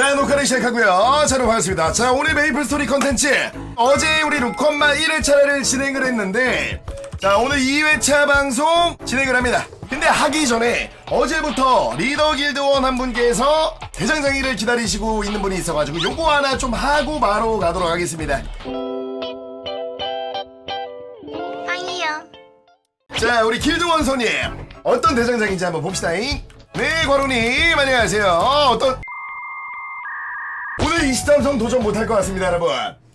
자 녹화를 시작하고요. 자 여러분 반갑습니다. 자 오늘 메이플 스토리 컨텐츠. 어제 우리 루컨마 1회차를 진행을 했는데 자 오늘 2회차 방송 진행을 합니다. 근데 하기 전에 어제부터 리더 길드원 한 분께서 대장장이를 기다리시고 있는 분이 있어가지고 요거 하나 좀 하고 바로 가도록 하겠습니다. 아니요. 자 우리 길드원 손님 어떤 대장장인지 한번 봅시다잉. 네 과로님 안녕하세요. 어떤 오늘 23성 도전 못할 것 같습니다 여러분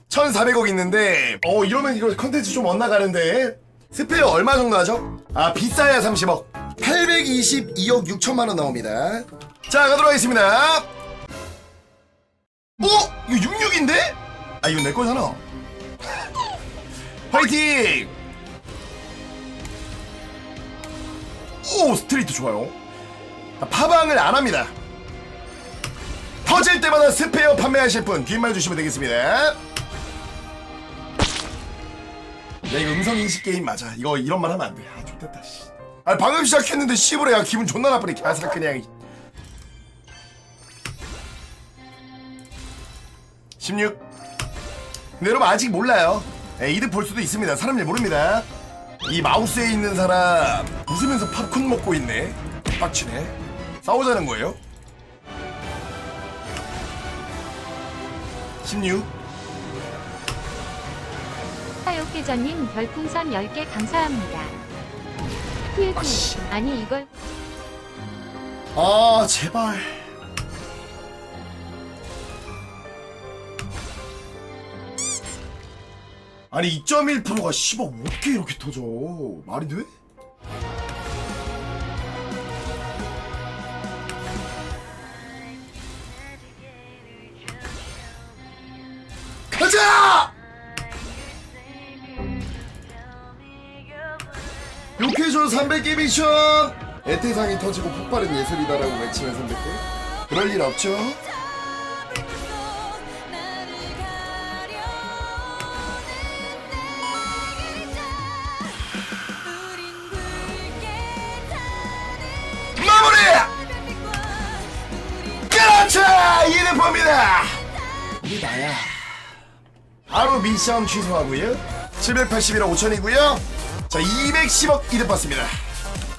1400억 있는데 어 이러면 이거 컨텐츠 좀 엇나가는데 스페어 얼마 정도 하죠? 아 비싸야 30억 822억 6천만 원 나옵니다 자 가도록 하겠습니다 어? 이거 66인데? 아 이거 내 거잖아 화이팅! 오 스트레이트 좋아요 아, 파방을 안 합니다 터질 때마다 스페어 판매하실 분 뒷말 주시면 되겠습니다. 야 이거 음성 인식 게임 맞아. 이거 이런 말 하면 안 돼. 아 좋겠다 씨. 아 방금 시작했는데 씨부래 야 기분 존나 나쁘네 개사 그냥. 16 근데 여러분 아직 몰라요. 예, 이득 볼 수도 있습니다. 사람 일 모릅니다. 이 마우스에 있는 사람 웃으면서 팝콘 먹고 있네. 빡치네. 싸우자는 거예요 16 사육회전님 별풍선 10개 감사합니다. 힐 아씨. 아니 이걸 아 제발 아니 2.1%가 씨발 어떻게 이렇게 터져 말이 돼? 욕해줘 300개 미션! 애태상이 터지고 폭발은 예술이다라고 외치면 300개? 그럴 일 없죠? 마무리! 이대포입니다! 이게 나야. 바로 미션 취소하고요. 781억 5천이고요. 자, 210억 이득 받습니다.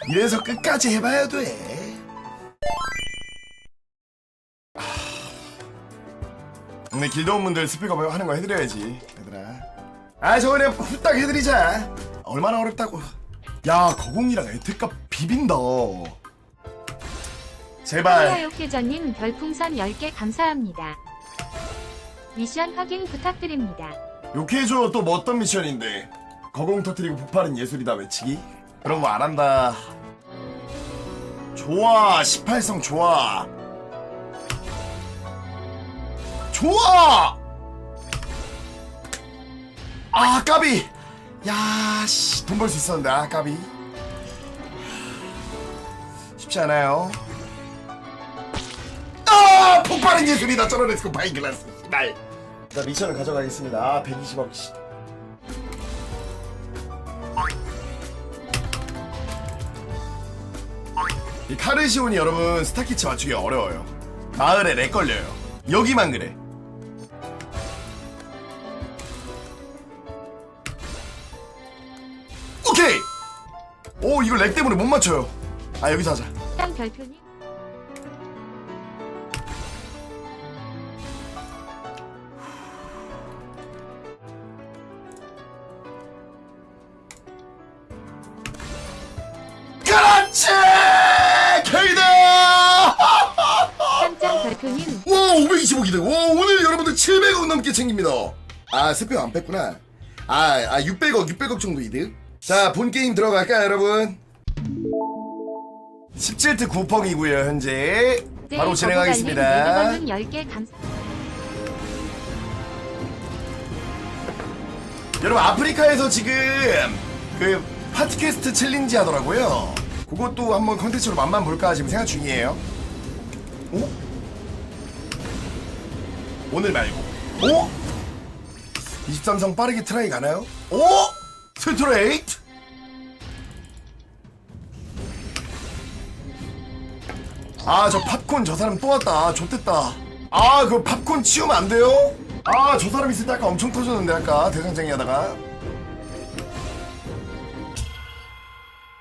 이래서 끝까지 해봐야 돼. 아. 근데 길드원 분들 스피커 하는 거 해드려야지, 얘들아. 아, 저거 그냥 후딱 해드리자. 얼마나 어렵다고. 야, 거공이랑 에테값 비빈다. 제발. 사육회전님 별풍선 10개 감사합니다. 미션 확인 부탁드립니다. 욕해줘 또 뭐 어떤 미션인데 거공 터트리고 폭발은 예술이다 외치기? 그런 거 안 한다. 좋아 18성 좋아. 좋아! 아 까비! 야 씨 돈 벌 수 있었는데 아 까비. 쉽지 않아요. 아 폭발은 예술이다. 쩔어냈고 바이글라스 날 자 미션을 가져가겠습니다. 아 120억 씨. 이 카르시온이 여러분 스타키치 맞추기 어려워요. 마을에 렉 걸려요. 여기만 그래. 오케이! 오 이걸 렉 때문에 못 맞춰요. 아 여기서 하자. 짱 별표님 25기대. 와, 오늘 여러분들 700억 넘게 챙깁니다. 아, 스펙 안 뺐구나. 아, 아, 600억, 600억 정도 이득. 자, 본 게임 들어갈까요, 여러분? 17트 9펑이고요, 현재. 바로 진행하겠습니다. 여러분, 아프리카에서 지금 그 파티캐스트 챌린지 하더라고요. 그것도 한번 컨텐츠로 맛만 볼까 지금 생각 중이에요. 오? 오늘 말고 오? 23성 빠르게 트라이 가나요? 오? 스트레이트? 아 저 팝콘 저 사람 또 왔다 아, 좋댔다 아, 그 팝콘 치우면 안 돼요? 아, 저 사람 있을 때 아까 엄청 터졌는데, 아까 대장장이 하다가.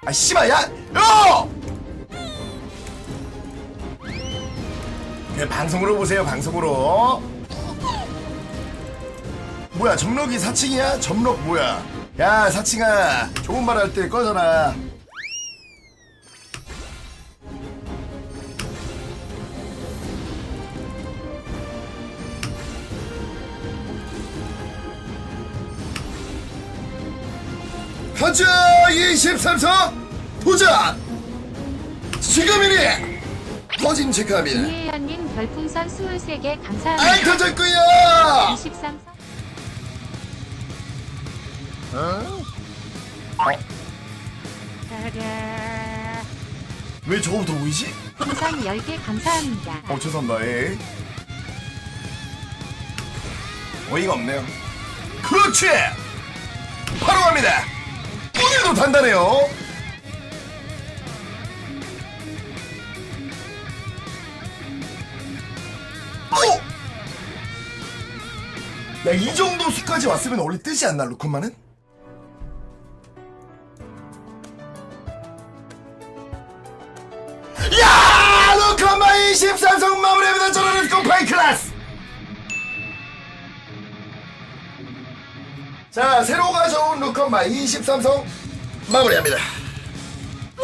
아, 씨발, 야! 야! 네, 방송으로 보세요, 방송으로. 뭐야, 점록이 사칭이야? 점록 뭐야? 야, 사칭아, 좋은 말 할 때 꺼져라. 가자 23성 도전 지금이니 터짐 체크합니다 이혜연님 별풍선 23개 안 감사합니다. 터질 거야 23 성왜 저거부터 보이지? 풍선 10개 감사합니다. 어 죄송합니다 예. 어이가 없네요 그렇지 바로 갑니다 오늘도 단단해요 오! 야이 정도 수까지 왔으면 원래 뜨지 않나 루콘만은? 자 새로 가져온 루컨마 23성 마무리합니다.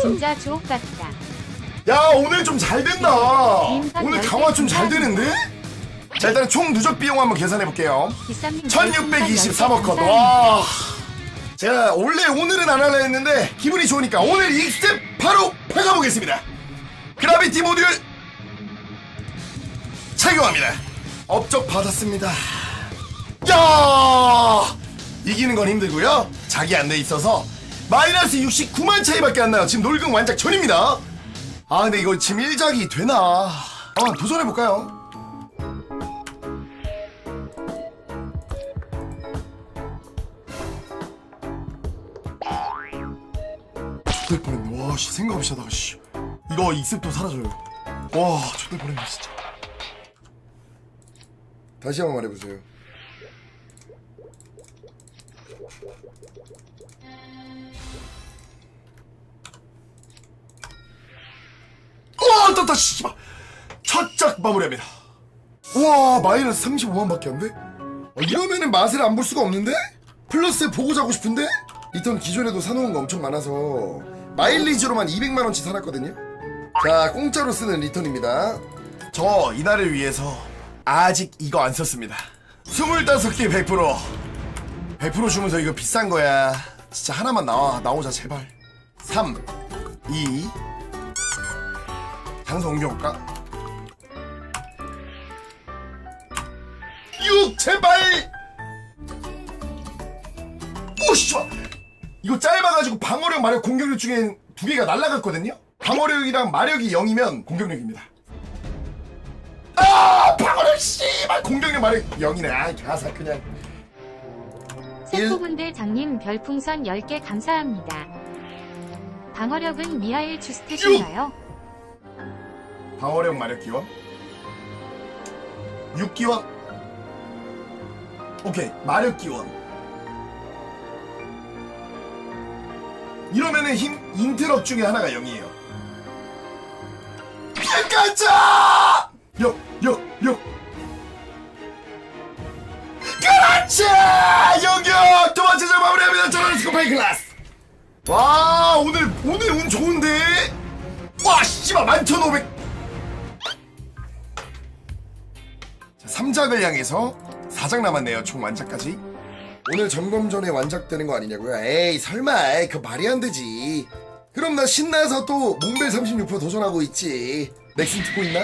진짜 주옥 같다. 야 오늘 좀 잘 된다. 오늘 강화 좀 잘 되는데? 자 일단 총 누적 비용 한번 계산해 볼게요. 기사님 1623억 컷 와. 제가 원래 오늘은 안 하려 했는데 기분이 좋으니까 오늘 익스텝 바로 박아보겠습니다. 그라비티 모듈 착용합니다. 업적 받았습니다. 야 이기는 건 힘들고요. 자기 안돼 있어서 마이너스 69만 차이밖에 안 나요. 지금 놀금 완작 전입니다. 아 근데 이거 지금 1작이 되나? 한번 도전해 볼까요? X될 뻔했네. 와 씨 생각 없이 하다가 씨. 이거 익습도 사라져요. 와 X될 뻔했네 진짜. 다시 한번 말해보세요 와 떴다 씨발 첫작 마무리합니다 우와 마이너스 35만밖에 안 돼? 어, 이러면은 맛을 안 볼 수가 없는데? 플러스에 보고 자고 싶은데? 리턴 기존에도 사놓은 거 엄청 많아서 마일리지로만 200만원치 사놨거든요? 자 공짜로 쓰는 리턴입니다 저 이날을 위해서 아직 이거 안 썼습니다 25개 100% 100% 주면서 이거 비싼 거야. 진짜 하나만 나와. 나오자 제발. 3 2 장소 옮겨볼까? 6 제발! 오씨 이거 짧아가지고 방어력 마력 공격력 중엔 두 개가 날라갔거든요? 방어력이랑 마력이 0이면 공격력입니다. 아 방어력 씨발! 공격력 마력 0이네. 아 가사 그냥 세포분들 장님 별풍선 10개 감사합니다. 방어력은 미하일 주스탯인가요? 방어력 마력 기원? 6 기원? 오케이 마력 기원. 이러면은 힘 인트럽 중에 하나가 0이에요. 가자 역역역. 그렇지 점 마무리합니다. 저는 스코파이 클라스. 와 오늘 오늘 운 좋은데? 와 씨발 11,500 자, 3작을 향해서 4작 남았네요. 총 완작까지. 오늘 점검 전에 완작되는 거 아니냐고요? 에이 설마 에이, 그 말이 안 되지. 그럼 나 신나서 또 몽벨 36% 도전하고 있지. 넥슨 듣고 있나?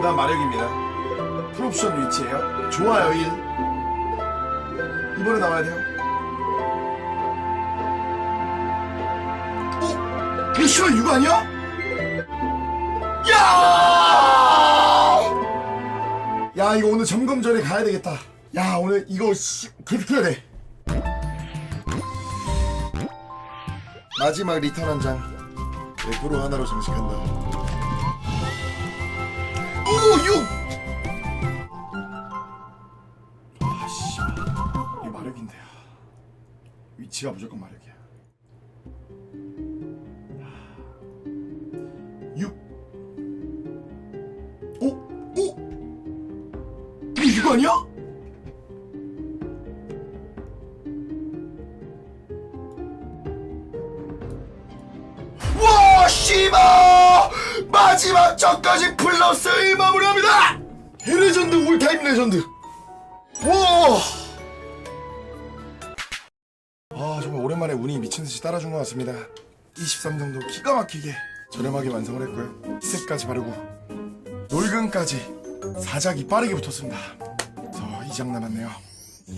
그 다음 마력입니다. 풀옵션 위치에요. 좋아요 1 이번에 나와야 돼요. 어? 이거 씨발 6 아니야? 야! 야 이거 오늘 점검 전에 가야 되겠다. 야 오늘 이거 씨, 해야 돼. 마지막 리턴 한장. 100% 하나로 장식한다. 오 6! 아씨 이게 마력인데 위치가 무조건 마력이야 6 오? 오? 이거 이거 아니야? 3천까지 플러스 1 마무리합니다! 헤레전드 올타임 레전드. 와! 아 정말 오랜만에 운이 미친듯이 따라준 것 같습니다. 23정도 기가 막히게 저렴하게 완성을 했고요. 히색까지 바르고 놀근까지 사작이 빠르게 붙었습니다. 저 2장 남았네요.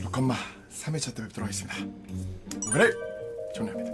루컴마 3회차 때 뵙도록 하겠습니다. 그래! 종료합니다.